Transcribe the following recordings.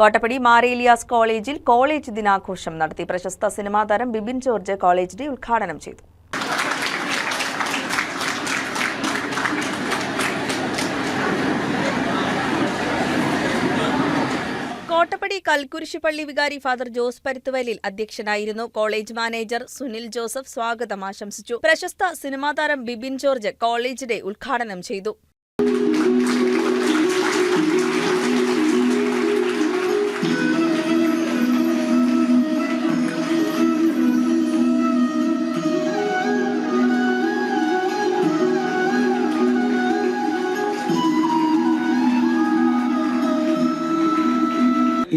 കോട്ടപ്പടി മാറേലിയാസ് കോളേജിൽ കോളേജ് ദിനാഘോഷം നടത്തി. പ്രശസ്ത സിനിമാ താരം ബിബിൻ ജോർജ് കോളേജ് ഡേ ഉദ്ഘാടനം ചെയ്തു. കോട്ടപ്പടി കൽക്കുരിശുപള്ളി വികാരി ഫാദർ ജോസ് പരുത്തുവലിൽ അധ്യക്ഷനായിരുന്നു കോളേജ് മാനേജർ സുനിൽ ജോസഫ് സ്വാഗതം ആശംസിച്ചു. പ്രശസ്ത സിനിമാ താരം ബിബിൻ ജോർജ് കോളേജ് ഡേ ഉദ്ഘാടനം ചെയ്തു.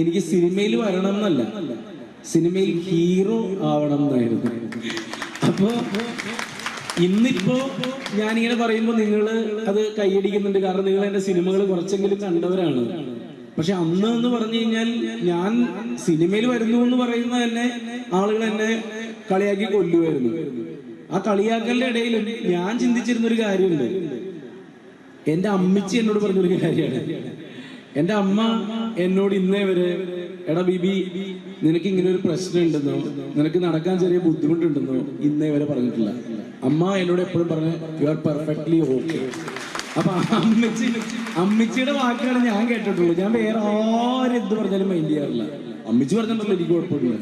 എനിക്ക് സിനിമയിൽ വരണം എന്നല്ല സിനിമയിൽ ഹീറോ ആവണം എന്നായിരുന്നു അപ്പോ ഇന്നിപ്പോ ഞാനിങ്ങനെ പറയുമ്പോൾ നിങ്ങൾ അത് കൈയടിക്കുന്നുണ്ട്. കാരണം നിങ്ങൾ എന്റെ സിനിമകൾ കുറച്ചെങ്കിലും കണ്ടവരാണ്. പക്ഷെ അന്ന് എന്ന് പറഞ്ഞു കഴിഞ്ഞാൽ ഞാൻ സിനിമയിൽ വരുന്നു എന്ന് പറയുന്ന തന്നെ ആളുകൾ എന്നെ കളിയാക്കി കൊല്ലുമായിരുന്നു ആ കളിയാക്കലിന്റെ ഇടയിലും ഞാൻ ചിന്തിച്ചിരുന്നൊരു കാര്യമുണ്ട്. എന്റെ അമ്മച്ചി എന്നോട് പറഞ്ഞൊരു കാര്യമാണ്. എന്റെ അമ്മ എന്നോട് ഇന്നേ വരെ എടാ ബിബി നിനക്ക് ഇങ്ങനെ ഒരു പ്രശ്നം ഉണ്ടെന്നോ? നിനക്ക് നടക്കാൻ ചെറിയ ബുദ്ധിമുട്ടുണ്ടെന്നോ? ഇന്നേ വരെ പറഞ്ഞിട്ടില്ല. അമ്മ എന്നോട് എപ്പോഴും പറഞ്ഞു യു ആർ പെർഫെക്റ്റ്ലി ഓക്കെ അപ്പൊ അമ്മച്ചി അമ്മച്ചിയുടെ വാക്കുകൾ ഞാൻ കേട്ടിട്ടുള്ളൂ ഞാൻ വേറെ ആരെന്ത് പറഞ്ഞാലും മൈൻഡ് ചെയ്യാറില്ല. അമ്മച്ചി പറഞ്ഞിട്ടുണ്ടല്ലോ എനിക്ക് കുഴപ്പമില്ല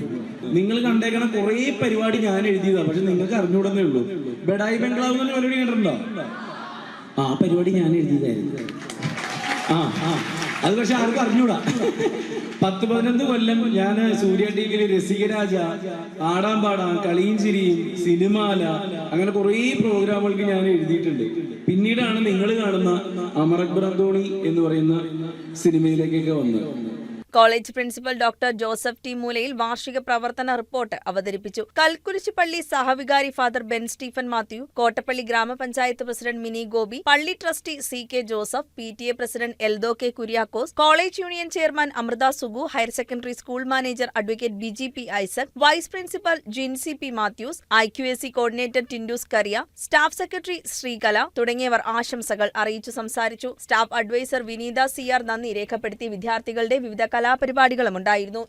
നിങ്ങൾ കണ്ടേക്കണ കുറേ പരിപാടി ഞാൻ എഴുതിയതാ പക്ഷെ നിങ്ങൾക്ക് അറിഞ്ഞുകൂടുന്നേ ഉള്ളൂ. ബെഡായി ബംഗ്ലാവ് പരിപാടി കണ്ടിട്ടുണ്ടോ ആ പരിപാടി ഞാൻ എഴുതിയതായിരുന്നു. ആ ആ. അത് പക്ഷെ ആർക്കും അറിഞ്ഞൂടാ. പത്ത് പതിനൊന്ന് കൊല്ലം ഞാൻ സൂര്യ ടി വിയിൽ രസികരാജ ആടാൻ പാടാം കളിയും ചിരിയും സിനിമാല അങ്ങനെ കുറേ പ്രോഗ്രാമുകൾക്ക് ഞാൻ എഴുതിയിട്ടുണ്ട്. പിന്നീടാണ് നിങ്ങൾ കാണുന്ന അമർ അക്ബർ അന്തോണി എന്ന് പറയുന്ന സിനിമയിലേക്കൊക്കെ വന്നത്. College principal doctor Joseph T Moolayil വാർഷിക പ്രവർത്തന റിപ്പോർട്ട് അവതരിപ്പിച്ചു. കൽക്കുരിശ് പള്ളി സഹവികാരി ഫാദർ ബെൻ സ്റ്റീഫൻ മാത്യു കോട്ടപ്പള്ളി ഗ്രാമപഞ്ചായത്ത് പ്രസിഡന്റ് മിനി ഗോപി പള്ളി trustee C K Joseph P T A president Eldho K Kuriakose college union chairman Amritha Sugu higher secondary school manager advocate B G P Isaac vice principal Jincy P Mathews I Q S C coordinator Tindus Kariya staff secretary Sreekala തുടങ്ങിയവർ ആശംസകൾ അറിയിച്ചു സംസാരിച്ചു. Staff advisor Vineetha C R നന്ദി രേഖപ്പെടുത്തി വിദ്യാർത്ഥികളുടെ വിവിധ കലാപരിപാടികളും ഉണ്ടായിരുന്നു.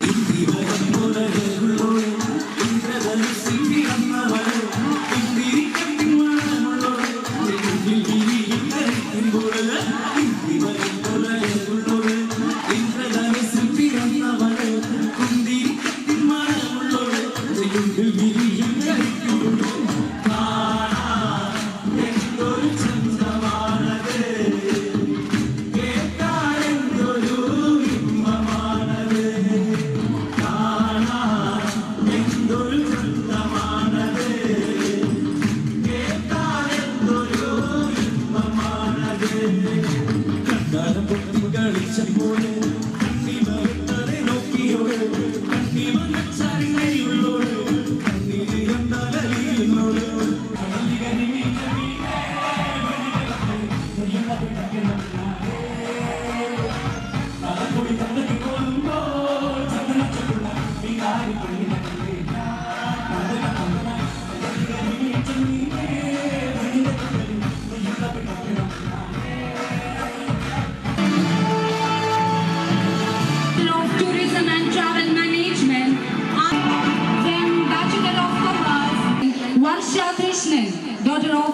Of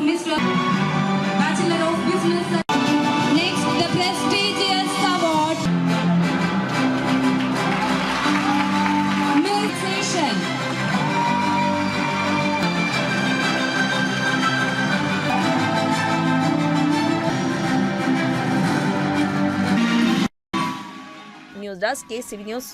Mr. Bachelor of Business. Next, the prestigious award. Milk Station. News desk K C V news